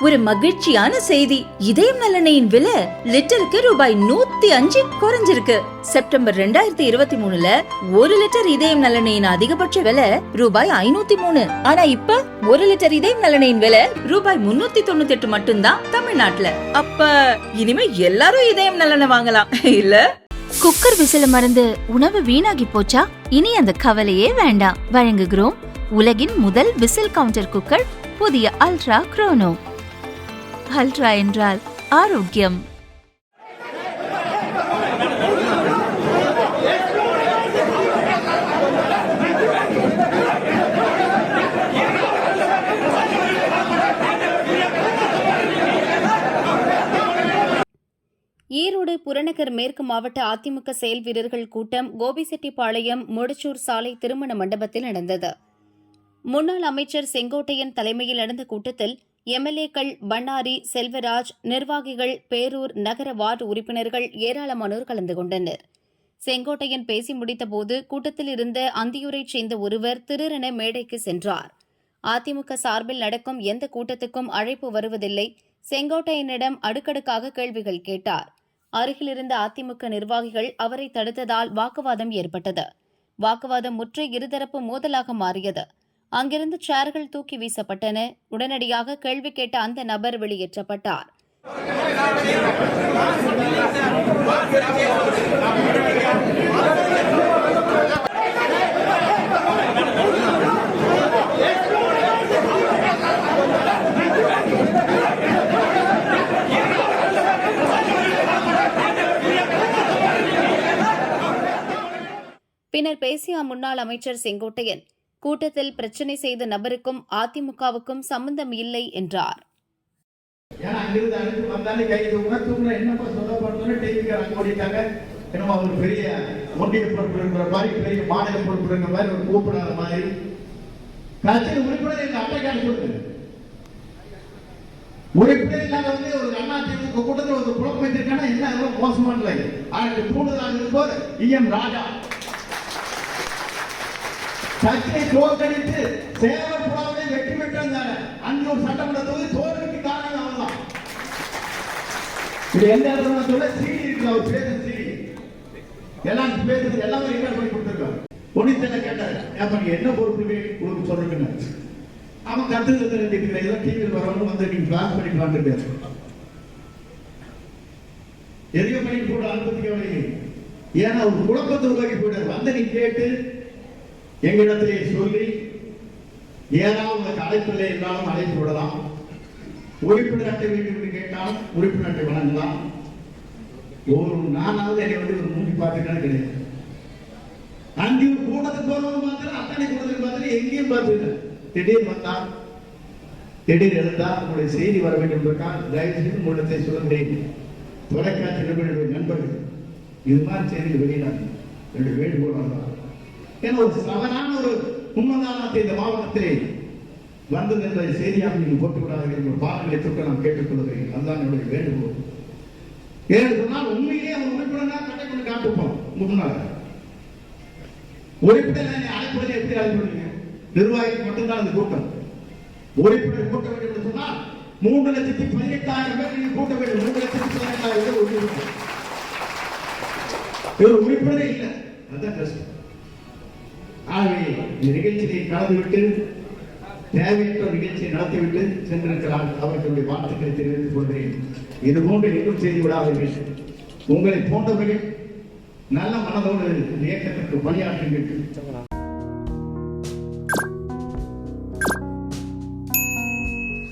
ஒரு மகிழ்ச்சியான செய்தி. இதயம் நல்லெண்ணெயின் விலை லிட்டருக்கு ரூபாய் நூத்தி அஞ்சு குறைஞ்சிருக்கு. செப்டம்பர் ரெண்டாயிரத்தி இருபத்தி மூணுல ஒரு லிட்டர் இதயம் நலனையின் அதிகபட்ச விலை ரூபாய் ஐநூத்தி மூணு. ஆனா இப்ப ஒரு லிட்டர் இதயம் நலனையின் விலை ரூபாய் முன்னூத்தி தொண்ணூத்தி எட்டு மட்டும்தான் தமிழ்நாட்டுல. அப்ப இனிமே எல்லாரும் இதயம் நலனை வாங்கலாம் இல்ல? குக்கர் விசில மறந்து உணவு வீணாகி போச்சா? இனி அந்த கவலையே வேண்டாம். வழங்குகிறோம் உலகின் முதல் விசில் கவுண்டர் குக்கர் புதிய அல்ட்ரா குரோனோ. அல்ட்ரா என்றால் ஆரோக்கியம். ஈரோடு புறநகர் மேற்கு மாவட்ட அதிமுக செயல் வீரர்கள் கூட்டம் கோபிசெட்டிப்பாளையம் முடிச்சூர் சாலை திருமண மண்டபத்தில் நடந்தது. முன்னாள் அமைச்சர் செங்கோட்டையன் தலைமையில் நடந்த கூட்டத்தில் எம்எல்ஏக்கள் பண்ணாரி செல்வராஜ் நிர்வாகிகள் பேரூர் நகர வார்டு உறுப்பினர்கள் ஏராளமானோர் கலந்து கொண்டனர். செங்கோட்டையன் பேசி முடித்தபோது கூட்டத்தில் இருந்த அந்தியூரைச் சேர்ந்த ஒருவர் திருரென மேடைக்கு சென்றார். அதிமுக சார்பில் நடக்கும் எந்த கூட்டத்துக்கும் அழைப்பு வருவதில்லை. செங்கோட்டையனிடம் அடுக்கடுக்காக கேள்விகள் கேட்டார். அருகிலிருந்த அதிமுக நிர்வாகிகள் அவரை தடுத்ததால் வாக்குவாதம் ஏற்பட்டது. வாக்குவாதம் முற்று இருதரப்பு மோதலாக மாறியது. அங்கிருந்து சேர்கள் தூக்கி வீசப்பட்டன. உடனடியாக கேள்வி கேட்ட அந்த நபர் வெளியேற்றப்பட்டார். பின்னர் பேசிய முன்னாள் அமைச்சர் செங்கோட்டையன் கூட்டத்தில் பிரச்சனை செய்த நபருக்கும் அதிமுகவுக்கும் சம்பந்தம் இல்லை என்றார். என்னமோ அவர் பெரிய ஒன்றிய மாதிரி பெரிய மாநில மாதிரி ஒரு கூப்பிடாத மாதிரி. கட்சியில் உறுப்பினர் எங்க கொடுங்க. உறுப்பினர் இல்லாத வந்து ஒரு அண்ணா திமுக கூட்டத்தில் ஒரு குழப்பம் வச்சிருக்கானா என்ன மோசமான இல்லை அதற்கு தூண்டுதலாக இருப்போர் இஎம் ராஜா கட்சியை தோற்கடித்து சேவல் புறாவை வெற்றி பெற்றிருந்தாங்க அஞ்சூர் சட்டமன்ற தொகுதி தோல்விக்கு காரணம் அவர்தான் இது எந்த இடத்துல சொல்ல சீடி இருக்கு அவர் பேசுற சீடி எல்லாம் பேசுறது எல்லாமே ரெக்கார்ட் பண்ணி கொடுத்துருக்காரு. பொன்னித்தலை கேட்டாரு ஏப்பா என்ன பொறுப்பு உங்களுக்கு சொல்றீங்க அவன் கத்து கத்து இருக்கிற இதெல்லாம் டிவியில் வரவங்க வந்து நீங்க கிளாஸ் பண்ணிக்கலாம்னு பேசுறோம் எதையோ பண்ணி கூட அனுமதிக்க வேண்டிய ஏன்னா ஒரு குழப்பத்தை உருவாக்கி போயிட்டார். வந்து நீ கேட்டு எங்களிடத்திலே சொல்லி ஏதாவது உங்களுக்கு அழைப்பில்லை என்றாலும் அழைப்பு விடலாம். உறுப்பினர் அட்டை வேண்டும் என்று கேட்டாலும் உறுப்பினர் அட்டை வழங்கலாம் ஒரு நானாவது என்னை வந்து ஒரு மூடி பார்த்துக்கலாம் கிடையாது அஞ்சு ஒரு கூட்டத்துக்கு போறவங்க மாத்திரம் அத்தனை கூட்டத்துக்கு மாத்திரம் எங்கேயும் பார்த்துருக்கேன் திடீர் வந்தா திடீர் எழுந்தா உங்களுடைய செய்தி வர வேண்டும் என்றால் தயவு செய்து உங்களிடத்தை சொல்லுகிறேன். தொலைக்காட்சி நிபுணர்களுடைய நண்பர்கள் இது மாதிரி செய்திகள் வெளியிடாது என்னுடைய வேண்டுகோள் தான் ஒரு சவனான ஒரு உண்மைதானத்தை இந்த மாவட்டத்திலே வந்தது என்ற செய்தியாக நீங்கள் போட்டு விடாதீர்கள் என்ற பாடங்களை தொட்டு நான் கேட்டுக்கொள்கிறேன். அதுதான் என்னுடைய வேண்டுகோள். ஏழு சொன்னால் உண்மையிலே அவன் உறுப்பினர்னா கட்டை கொண்டு காட்டுப்போம் முன்னாள். உறுப்பினர் அழைப்பதை எப்படி அழைப்படுவீங்க நிர்வாகிக்கு மட்டும்தான் அந்த கூட்டம். உறுப்பினர் கூட்ட வேண்டும் என்று சொன்னால் மூன்று லட்சத்தி பதினெட்டாயிரம் பேர் நீங்கள் கூட்ட வேண்டும். மூன்று லட்சத்தி பதினெட்டாயிரம் பேர் உறுப்பினர் இவர் உறுப்பினரே இல்லை. அதுதான் கஷ்டம் ஆகவே இந்த நிகழ்ச்சியை கலந்துவிட்டு தேவையற்ற நிகழ்ச்சியை நடத்திவிட்டு சென்றிருக்கிறார் அவர்களுடைய வாழ்த்துக்களை தெரிவித்துக் கொள்கிறேன். இது போன்று எங்கும் செய்து விடாதீர்கள் உங்களை போன்றவர்கள் நல்ல மனதோடு இயக்கத்திற்கு பணியாற்றுங்கள்.